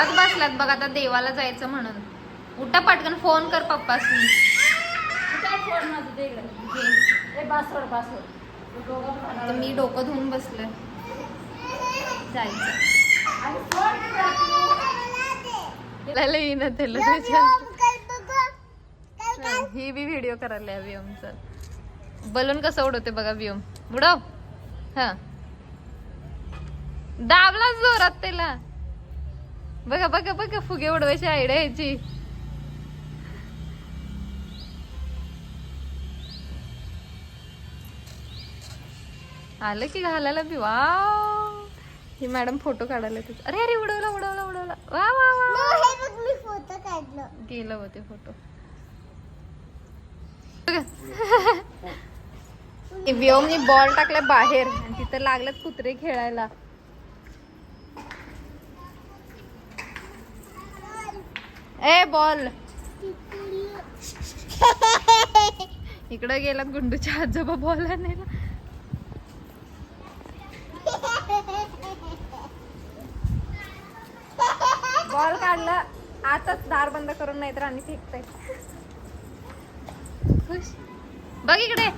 खेळत बसलात बघ आता देवाला जायचं म्हणून. उठा पटकन फोन कर पप्पासनी. मी डोकं धुवून बसलोय जायचं. आणि फोन कर. त्याला येईन त्याला त्याच्या ही बी व्हिडिओ करायला व्योमचा. बलून कसं उडवते बघा व्योम. उडव. हा. दाबला जोरात त्याला. बघा बघा बघा फुगे उडवायची आयडिया यायची आलं की घालायला बी वा ही मॅडम फोटो काढायला तिथं अरे अरे उडवला उडवला उडवला. वा वा वा गेलं होते फोटो. व्योमनी बॉल टाकला बाहेर आणि तिथं लागलेत कुत्रे खेळायला. ए बॉल. इकडे गेलात गुंडूच्या आजोबा बॉल आणायला. बॉल काढला. आताच दार बंद करून नाही तर आणि फेकताय. खुश. बघ इकडे.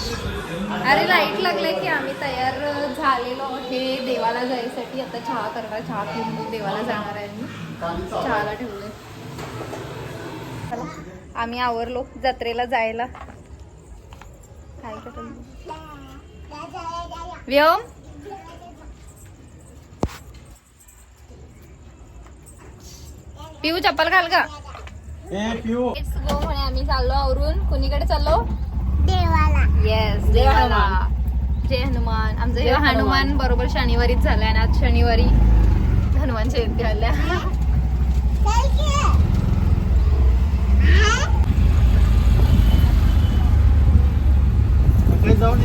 अरे लाइट लागले की आम्ही तयार झालेलो आहे देवाला जायसाठी. आता चहा करणार चहा पिऊन देवाला जाणार आहे मी. चहाला ठेवलोय. चला, आम्ही आवरलो जत्रेला जायला. काय करतो? व्योम? पिऊ चप्पल घाल का पिऊ. Go म्हणे आम्ही चाललो आवरून. कुणीकडे चाललो? देवाला. येस जय देवाला. हनुमान. जय हनुमान. आमचं जय हे हनुमान. बरोबर शनिवारीच झालाय आणि आज शनिवारी हनुमान जयंती आल्या. जाऊन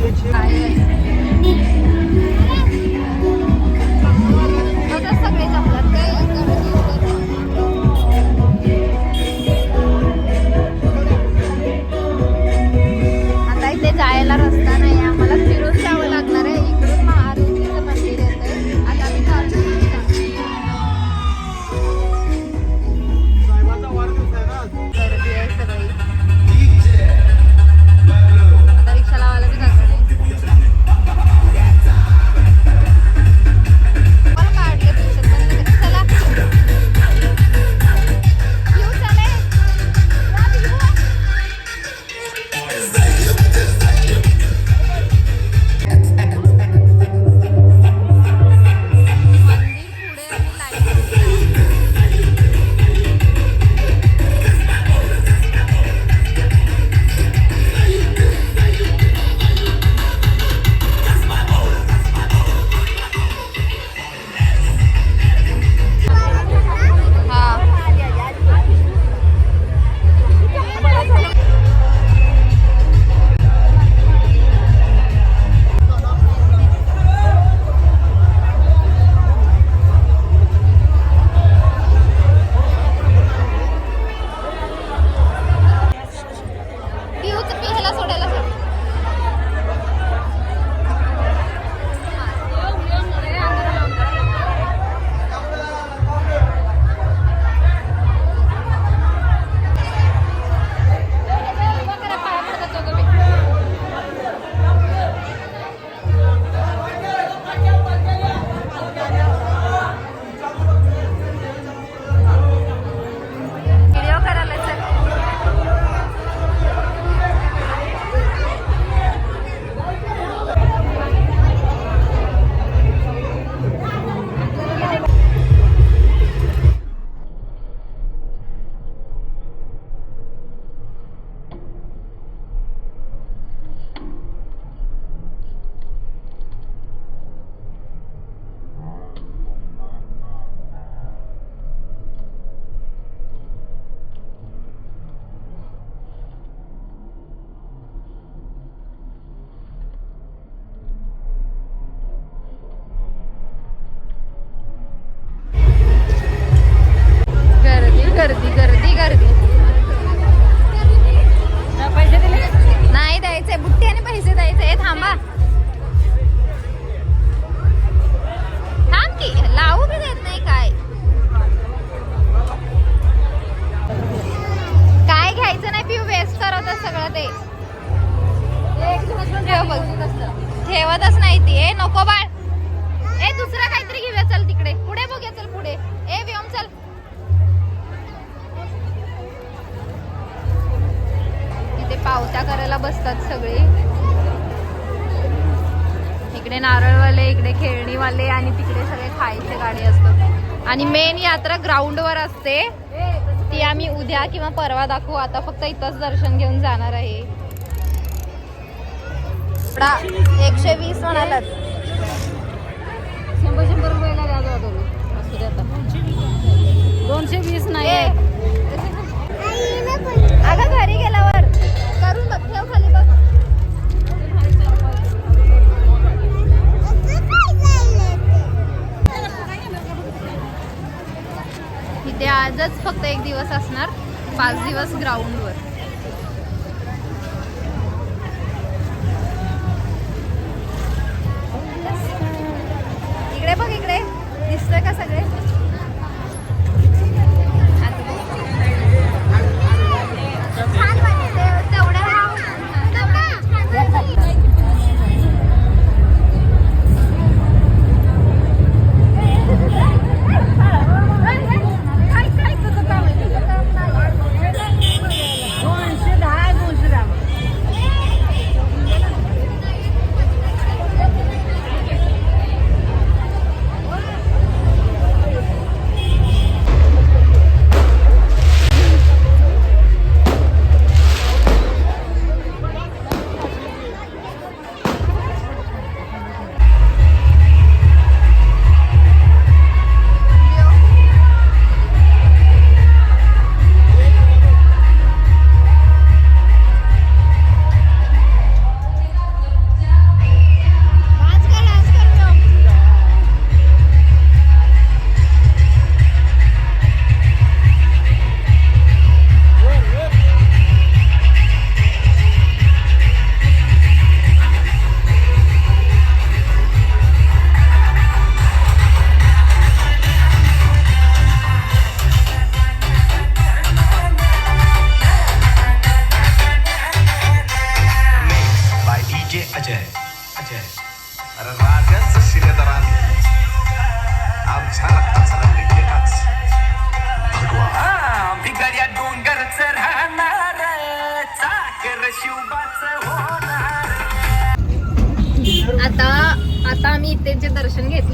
ठेवतच नाही ती. ए नको बाळ. ए दुसरं काहीतरी घेऊया. चल तिकडे. पुढे बघूया चल पुढे. ए व्योम चल. तिथे पावत्या करायला बसतात सगळे. इकडे नारळवाले इकडे खेळणीवाले आणि तिकडे सगळे खायचे गाडी असतात. आणि मेन यात्रा ग्राउंडवर असते. ती आम्ही उद्या किंवा परवा दाखवू. आता फक्त इथंच दर्शन घेऊन जाणार आहे. एवढा एकशे वीस म्हणालात. शंभर शंभर रुपयाला असू दोनशे वीस नाही. अगं घरी गेल्यावर. करून बघ ठेव खाली बघ. इथे आजच फक्त एक दिवस असणार. पाच दिवस ग्राउंडवर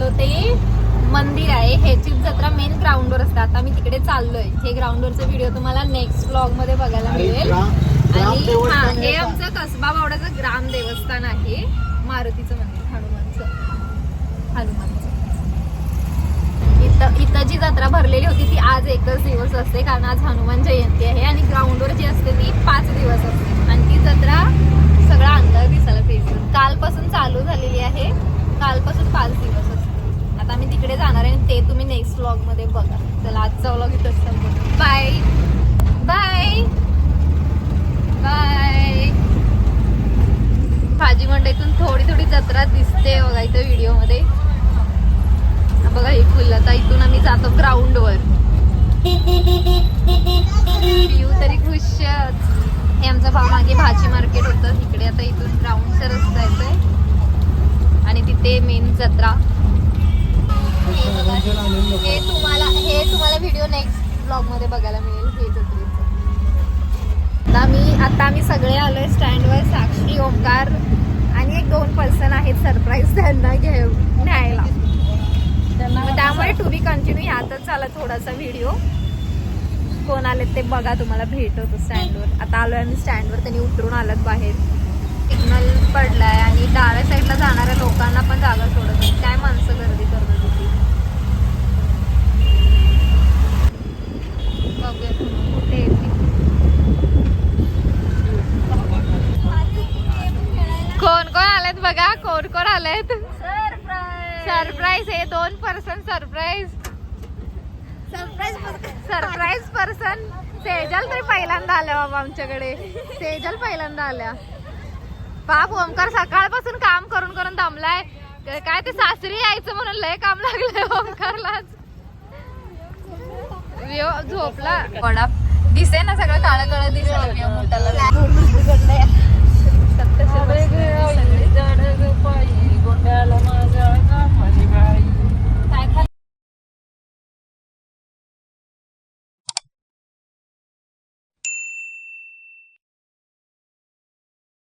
घेतलं ते मंदिर आहे. ह्याची जत्रा मेन ग्राउंडवर असते. आता मी तिकडे चाललोय. हे ग्राउंडवरचा व्हिडिओ तुम्हाला नेक्स्ट ब्लॉगमध्ये बघायला मिळेल. आणि हा हे? आमचं कसबा बावड्याचं ग्राम देवस्थान आहे. मारुतीचं मंदिर हनुमानचं. हनुमानचं. इथं इथं जी जत्रा भरलेली होती ती आज एकच दिवस असते कारण आज हनुमान जयंती आहे. आणि ग्राउंडवर जी असते ती पाच दिवस असते. आणि ती जत्रा सगळा अंधार दिसायला पाहिजे कालपासून चालू झालेली आहे कालपासून पाच दिवस असते आता आम्ही तिकडे जाणार आहे आणि ते तुम्ही नेक्स्ट व्लॉगमध्ये बघा. चला आजचा व्लॉग इथंच संपतो बाय बाय बाय भाजी मंडईतून थोडी थोडी जत्रा दिसते बघा इथं व्हिडिओमध्ये. बघा हे फुलं आता इथून आम्ही जातो ग्राउंडवर पिऊ तरी खुश हे आमचा भाव मागे भाजी मार्केट होतं. तिकडे आता इथून ग्राउंडचा रस्ता येतोय आणि तिथे मेन जत्रा. हे हे तुम्हाला हे तुम्हाला व्हिडिओ नेक्स्ट ब्लॉगमध्ये बघायला मिळेल. हे जत्रेचं. आता मी आता आम्ही सगळे आलोय स्टँडवर साक्षी ओंकार आणि एक दोन पर्सन आहेत सरप्राईज त्यांना घेऊन न्यायला. त्यामुळे टू बी कंटिन्यू ह्यातच झाला थोडासा व्हिडिओ कोण आले ते बघा तुम्हाला भेटवतो स्टँडवर आता आलोय आम्ही स्टँडवर त्यांनी उतरून आलात बाहेर. सिग्नल पडलाय आणि डाव्या साईडला जाणाऱ्या लोकांना पण जागा सोडत नाही काय माणसं गर्दी करतात तिथे? बघूया कुठे येते कोण कोण आलेत बघा? कोण कोण आलेत? सरप्राईज हे दोन person surprise surprise person Sejal तरी पहिल्यांदा आल्या बाबा आमच्याकडे. सेजल पहिल्यांदा आल्या. बाप ओमकार सकाळपासून काम करून करून दमलाय. काय ते सासरी यायचं म्हणून लय काम लागलंय ओमकारलाच. भव्य झोपला. वडा दिसे ना सगळं काळं काळं दिसत भव्य मुठाला